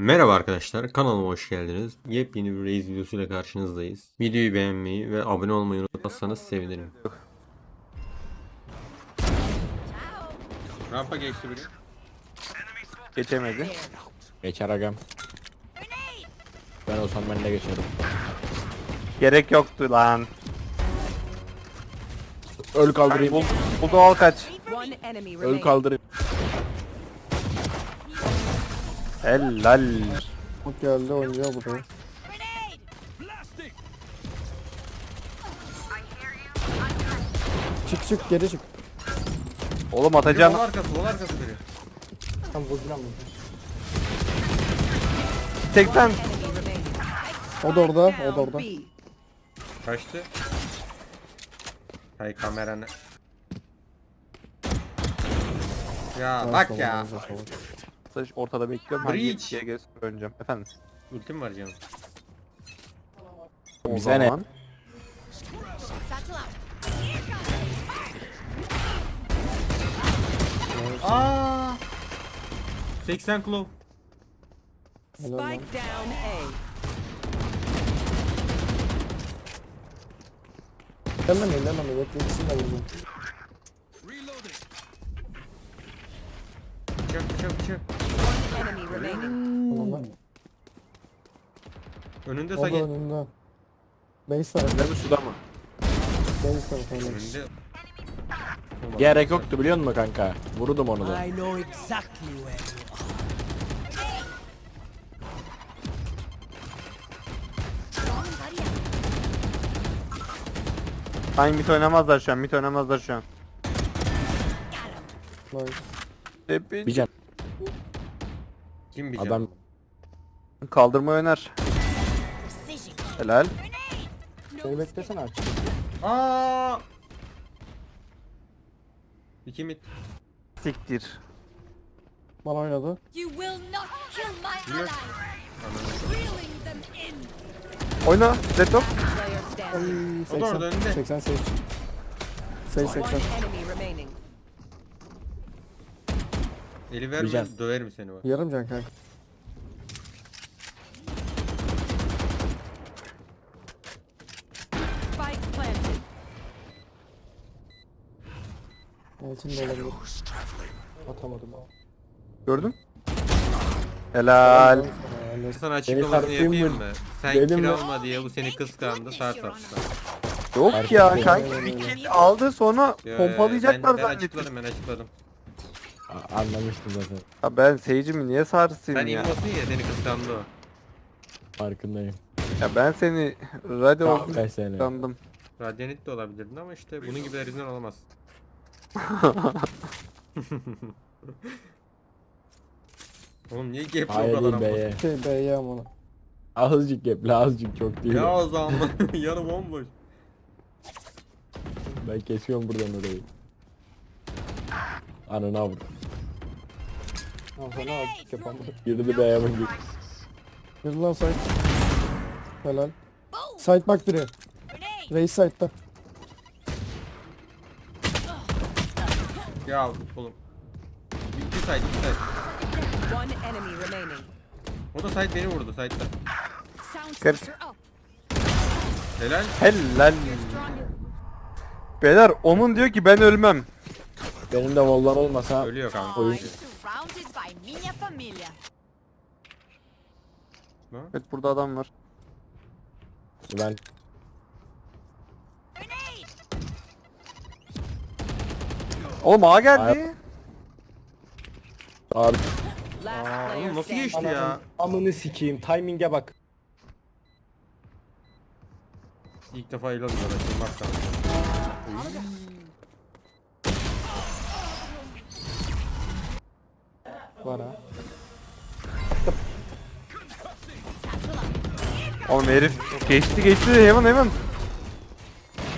Merhaba arkadaşlar, kanalıma hoş geldiniz. Yepyeni bir Raze videosuyla karşınızdayız. Videoyu beğenmeyi ve abone olmayı unutmazsanız sevinirim. Rampa geçti biri. Geçemedi. Geçer agam. Ben olsam ben de geçerim. Gerek yoktu lan. Öl kaldırayım. Bul, buldu al kaç. Öl kaldırayım. Helal. Bak geldi oynuyor buraya. Çık çık geri çık. Oğlum atacağım. Vol arkası, vol arkası biri. Tam vuracağım bunu. 80. Enemy remaining. O da orada, o da orada. Kaçtı. Hay kameranı. Ya bak ya. sola. Saç ortada bekliyorum. Ben Breach. diye göz öneceğim. Efendim. Ultim var canım. O Bize ne? zaman Aa! 80 claw. Spike down A. Ellemeyin ellemeyin. Bekle ikisini de vuracağım. Bıçak bıçak bıçak. Enemy remaining. Tamam lan. Önünde O da Sage. önünde. Base tarafı. Mi suda mı? Base tarafı. Önünde. Gerek yoktu biliyor musun kanka? Vururdum onu da. Ay mit oynamazlar şu an. Mit oynamazlar şu an. Nice. Hep Bir can. Kim bir Adam Adam. kaldırma oynar. Helal. Seni beklesene aç. Aa! İki mid. Siktir. Bana oynadı. İn. Oyna. Standing. Ay, O da orada 80. önünde. 80 Sage. Sage One 80. Eli verme can. döverim seni bak. Yarım can kanka. Spike planted. Altın da olabilir. Atamadım abi. Gördün? Helal. Helal. Sana açıklamasını sarfayım yapayım mı? Sen Benim kill mi? alma diye bu seni kıskandı sar sarsın. Yok ya kanka bir kill aldı sonra pompalayacaklar ben, ben zannettim. açıkladım ben açıkladım. A- anlamıştım zaten. Ya ben Sage'imi niye sarsayım Sen ya? infosun ya seni kıskandı o. Farkındayım. Ya ben seni radyo olsun seni. sandım. Radyanit de olabilirdin ama işte bunun gibilerinden olamaz. Oğlum niye gap Hayır değil B'ye. Şey B'ye amına. Azıcık gepli azıcık çok değil. Ya o zaman yanı bomboş. Ben kesiyorum buradan orayı. Ananı avur. Al sana abi yapamadım. Girdi B'ye bak. Bir lan side. Helal. Side bak biri. Reis side'da. Ya oğlum. Bir, bir side bir side. One enemy remaining. O da side beni vurdu. Sound Kır. up. Helal. Helal. Beyler onun diyor ki ben ölmem. Benim de vollar olmasa Ölüyor kanka. oyun Minha família. Evet burada adam var. ben Oğlum A geldi. abi Last Aa, player oğlum nasıl standing. geçti ya? Amını sikeyim. Timing'e bak. İlk defa el alıyor açılmaz sana. Var ha. Oğlum herif geçti geçti hemen hemen.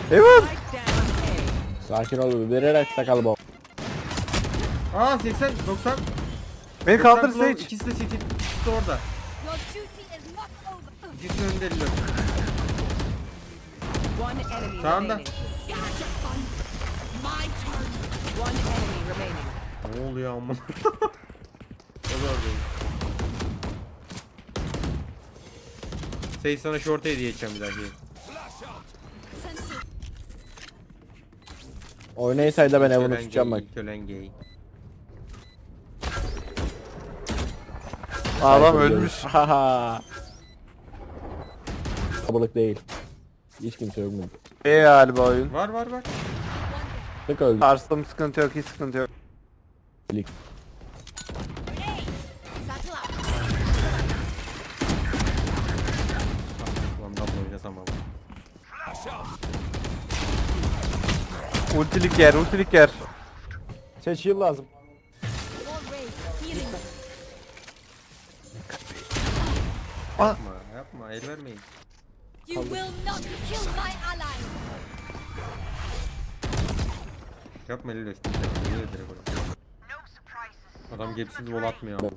Hemen. Spike down A. sakin ol vererek sakal bak. Aa 80 90. Beni 90 kaldır Sage. İkisi de city. İkisi de orada. Your duty is not over. İkisi önünde elli. Enemy remaining. Ne oluyor amma? Sey sana short hediye edeceğim bir dahaki. Oynaysaydı ben Evan'ı tutacağım bak. Kölen gay. Adam ölmüş. Haha. Kabalık değil. Hiç kimse yok mu? İyi galiba oyun. Var var var. Tık öldü. Sarstım sıkıntı yok hiç sıkıntı yok. Satchel Ama. Ultilik yer ultilik yer. Seç yıl lazım. Healing. Yapma yapma el vermeyin. You will not kill my ally. Yapma el üstüne. Niye direkt oraya? Adam gepsiz vol atmıyor ama.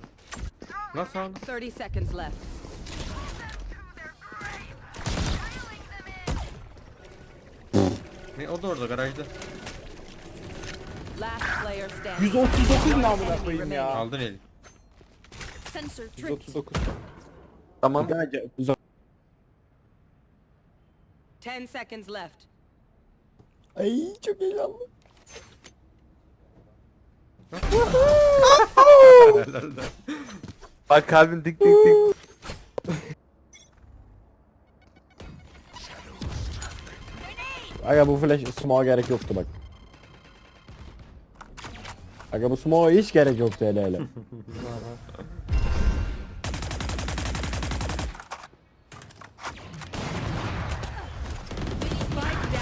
Lan sağda. 30 seconds left. Ne o da orada garajda. Last player standing. 139 ne amına koyayım ya. Aldın eli. Sensor tripped. 139. Tamam. Uzak. 10 seconds left. Ay çok heyecanlı. Bak kalbin dik dik dik. Aga bu flash smoke'a gerek yoktu bak. Aga bu smoke'a hiç gerek yoktu hele hele. Spike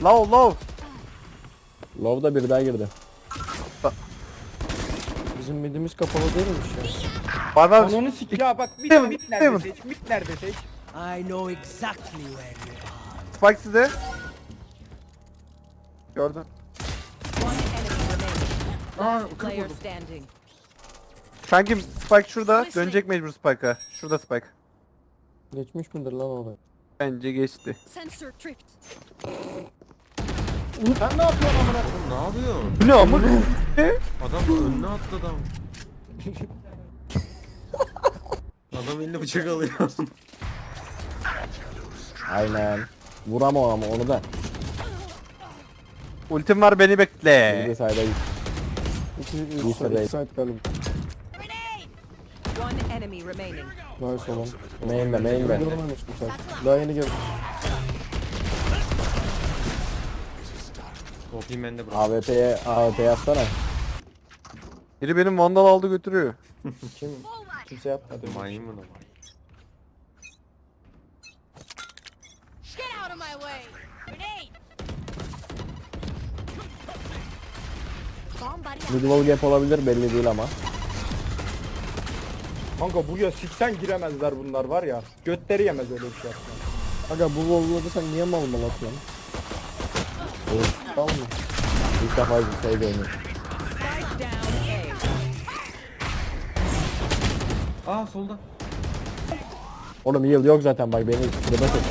A. Low low. Low'da bir daha girdi. Bizim midimiz kapalı değilmiş ya. Bana Ananı sik ya bak Heaven, mit nerede seç mit nerede seç. spike size. Gördün. One enemy remaining. Aa Last player standing. Kankim spike şurada. Dönecek mecbur spike'a. Şurada spike. Geçmiş midir lan oraya? Bence geçti. Sensor tripped. Sen ne yapıyorsun amına? Ne yapıyorsun? Bu ne amık? Adam önüne attı adam. adam eline bıçak alıyor. Aynen. Vuramam ama onu da. Ultim var beni Bir bekle. de sayda git. İki, iki side galiba. One enemy remaining. Nice olan. Main'de. Görmemiş bu side. Daha yeni geldi. Toplayayım ben de bırak. AWP'ye AWP'ye atsana. Biri benim vandal aldı götürüyor. Kim? Kimse yapmadı. Maymun ama. Get Out. Midwall gap olabilir belli değil ama. Kanka buraya siksen giremezler bunlar var ya. Götleri yemez öyle bir şey yapma. Aga bu Volvo'da sen niye mal mal atıyorsun? Tamam mı? İlk defa bir şey A. Aa solda. Oğlum heal yok zaten bak beni. Enemy remaining.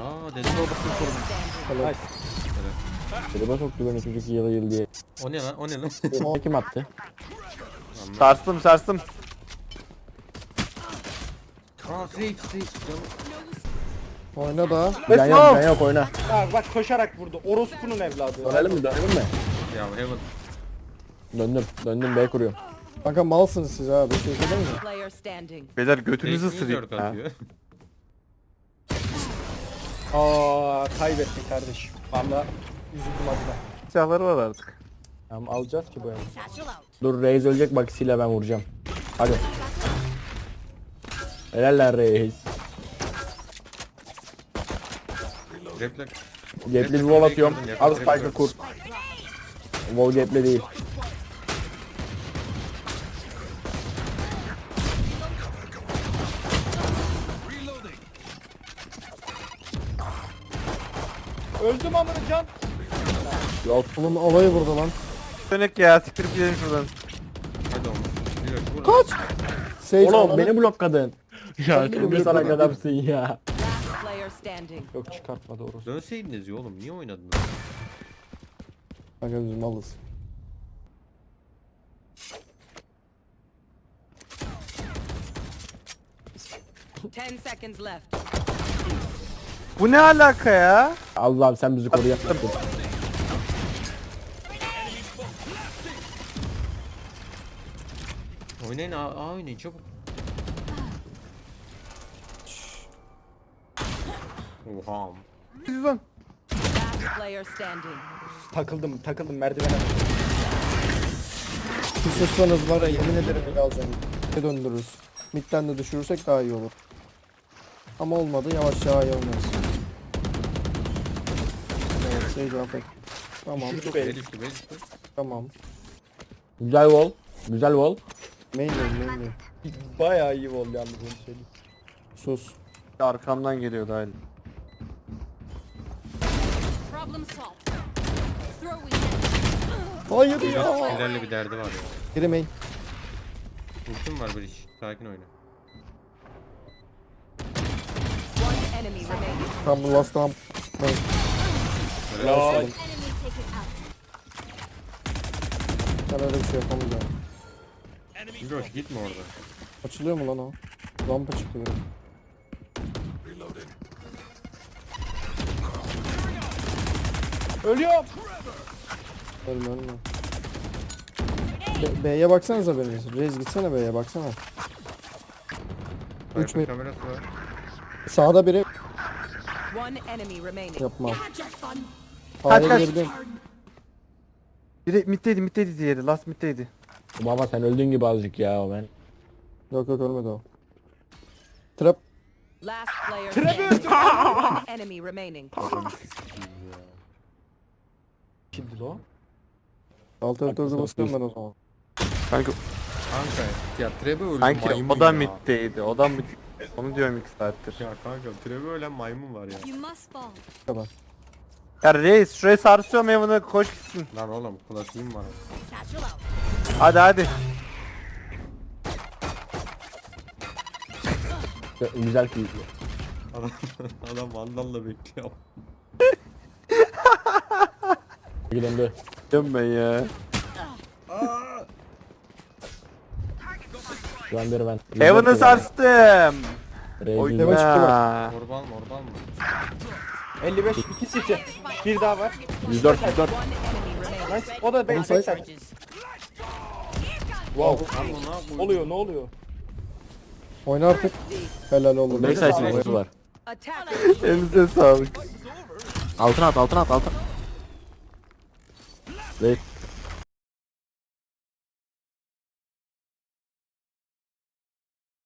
Aa dedim o bakın Standing. Nice. Tribe soktu beni çocuk heal heal diye. O ne lan o ne lan? Kim attı? Sarstım sarstım. Aa Sage Sage. Canım. Oyna da. Can Let's yok go. can yok oyna. Ha bak koşarak vurdu. Orospu'nun evladı. Dönelim mi dönelim mi? Ya Heaven. Döndüm. Döndüm B kuruyorum. Kanka malsınız siz abi. Şey söyleyeyim mi? Player standing. Beyler götünüzü Sage ısırayım. dört atıyor. Aa kaybettik kardeşim. Valla üzüldüm adına. Silahları var artık. Tamam alacağız ki bu out. Dur Reis ölecek bak silah ben vuracağım. Hadi. Helal lan Reis. Gapli bir wall atıyorum. Al Spike'ı kur. Wall gapli değil. Öldüm amına can. Yok. Oğlum olayı vurdu lan. Dönek ya siktirip gidelim şuradan. Hadi oğlum. Dakika, vur. Sage Oğlum beni blokladın. Ya sen bir salak adamsın ya. Last player standing. Yok çıkartmadı orospu. Dönseydiniz ya oğlum niye oynadınız? Kanka biz malız. Ten seconds left. Bu ne alaka ya? Allah'ım sen bizi koru yapma. Oynayın A, A oynayın çabuk. Oha. Lan. Player standing. Takıldım takıldım merdivene. Sussanız var ya yemin ederim ele alacağım. Ne döndürürüz. Midden de düşürürsek daha iyi olur. Ama olmadı yavaş yavaş oynarız. Evet Sage afek. Tamam beni. düştü düştü. tamam. Güzel wall. Güzel wall. Main lane main lane. Bayağı iyi oldu yalnız onu söyleyeyim. Sus. Arkamdan geliyor dahil. Hayır ya. sinirlerle bir derdi var ya. Biri main. Ultim var Breach. Sakin oyna. Tam bu last tam. Main. Öyle bir şey yapamayacağım. Gigoş gitme orada. Açılıyor mu lan o? Rampa çıktı benim. ölüyorum. Ölme ölme. B- B'ye baksanıza biriniz. Rez gitsene B'ye baksana. Üç Sniper mid. kamerası var. Sağda biri One enemy remaining. yapma. Kaç, A'ya kaç? Biri middeydi middeydi diğeri. Last middeydi. Baba sen öldüğün gibi azıcık ya o ben. Yok yok ölmedi o. Trap. Last player standing. Enemy remaining. Kimdi o? Alt F4'ü Haklısın, basıyorum ben o zaman. Kanka, Kanka ya Trebe öldü kanki maymun o da ya. middeydi. O da mid. Onu diyorum iki saattir. Ya kanka Trebe ölen maymun var ya. You must fall. Kadar. Ya reis şuraya sarsıyorum Evan'ı koş gitsin. Lan oğlum klasiğim var. Hadi hadi. Güzel ki. Adam, adam vandalla bekliyor. Döndü. Diyorum ben ya. Şu an beri ben. Evan'ı sarstım. Oyna. Orban mı orban mı? 55 2 city. Bir daha var. 104 104. One enemy remaining. Nice. O da back backside. Wow. Oluyor ne oluyor? Oyna artık. Helal olur. Backside Sağ ol. smoke'u var. Elinize sağlık. Altına at altına at altına. Reis